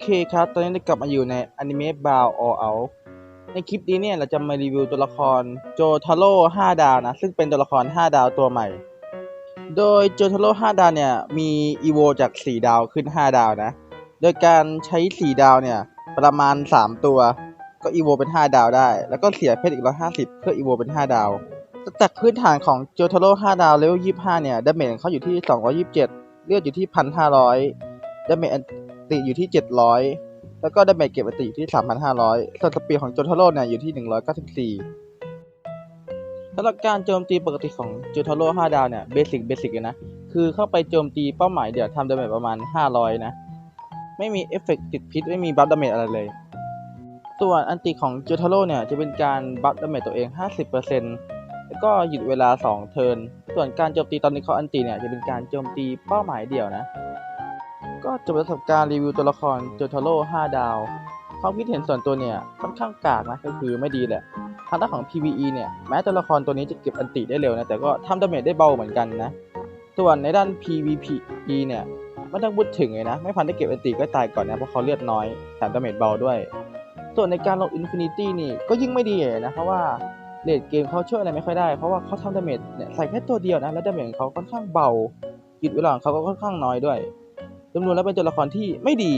เคครับ ตอนนี้เรากลับมาอยู่ในอนิเมะบาวออลในคลิปนี้เนี่ยเราจะมารีวิวตัวละครโจทาโร่5ดาวนะ ซึ่งเป็นตัวละคร 5 ดาวตัวใหม่ โดยโจทาโร่5ดาวเนี่ย มีอีโวจาก 4 ดาวขึ้น 5 ดาวนะ โดยการใช้ 4 ดาวเนี่ย ประมาณ 3 ตัว ก็อีโวเป็น 5 ดาวได้ แล้วก็เสียเพชรอีก 150 เพื่ออีโวเป็น 5 ดาว จากพื้นฐานของโจทาโร่5ดาวเลเวล25เนี่ยดาเมจของเขาอยู่ที่ 227 เลือดอยู่ที่ 1,500ดาเมจ ติอยู่ที่ 700 แล้วก็ไดาเมจเก็บอันติอยู่ที่ 3,500 ส่วนสปีดของโจทาโร่เนี่ยอยู่ที่ 194สำหรับการโจมตีปกติของโจทาโร่5ดาวเนี่ยเบสิกเบสิกเลยนะ คือเข้าไปโจมตีเป้าหมายเดี๋ยวทำดาเมจประมาณ 500 นะ ไม่มีเอฟเฟกต์ติดพิษ ไม่มีบัฟดาเมจอะไรเลย ส่วนอันติของโจทาโร่เนี่ยจะเป็นการบัฟดาเมจตัวเอง 50%แล้วก็หยุดเวลา 2 เทิร์น ส่วนการโจมตีตอนนี้เขาอันติเนี่ยจะเป็นการโจมตีเป้าหมายเดี่ยวนะ ก็จบประสบการณ์รีวิวตัวละครโจทาโร่5ดาว ความคิดเห็นส่วนตัวเนี่ยค่อนข้างกากนะก็คือไม่ดีแหละทางด้านของ PVE เนี่ยแม้ตัวละครตัวนี้จะเก็บอันติได้เร็วนะแต่ก็ทำดาเมจได้เบาเหมือนกันนะส่วนในด้าน PVPE เนี่ยไม่ต้องพูดถึงเลยนะ ไม่พันได้เก็บอันติก็ตายก่อนนะเพราะเขาเลือดน้อยแถมดาเมจเบาด้วย ส่วนในการลง Infinity นี่ก็ยิ่งไม่ดีเลยนะเพราะว่าเลดเกมเขาช่วยอะไรไม่ค่อยได้ เพราะว่าเขาทำดาเมจเนี่ยใส่แค่ตัวเดียวนะ แล้วดาเมจของเขาค่อนข้างเบาหยุดเวลาของเขาก็ค่อนข้างน้อยด้วย จำนวนแล้วเป็นตัวละครที่ไม่ดี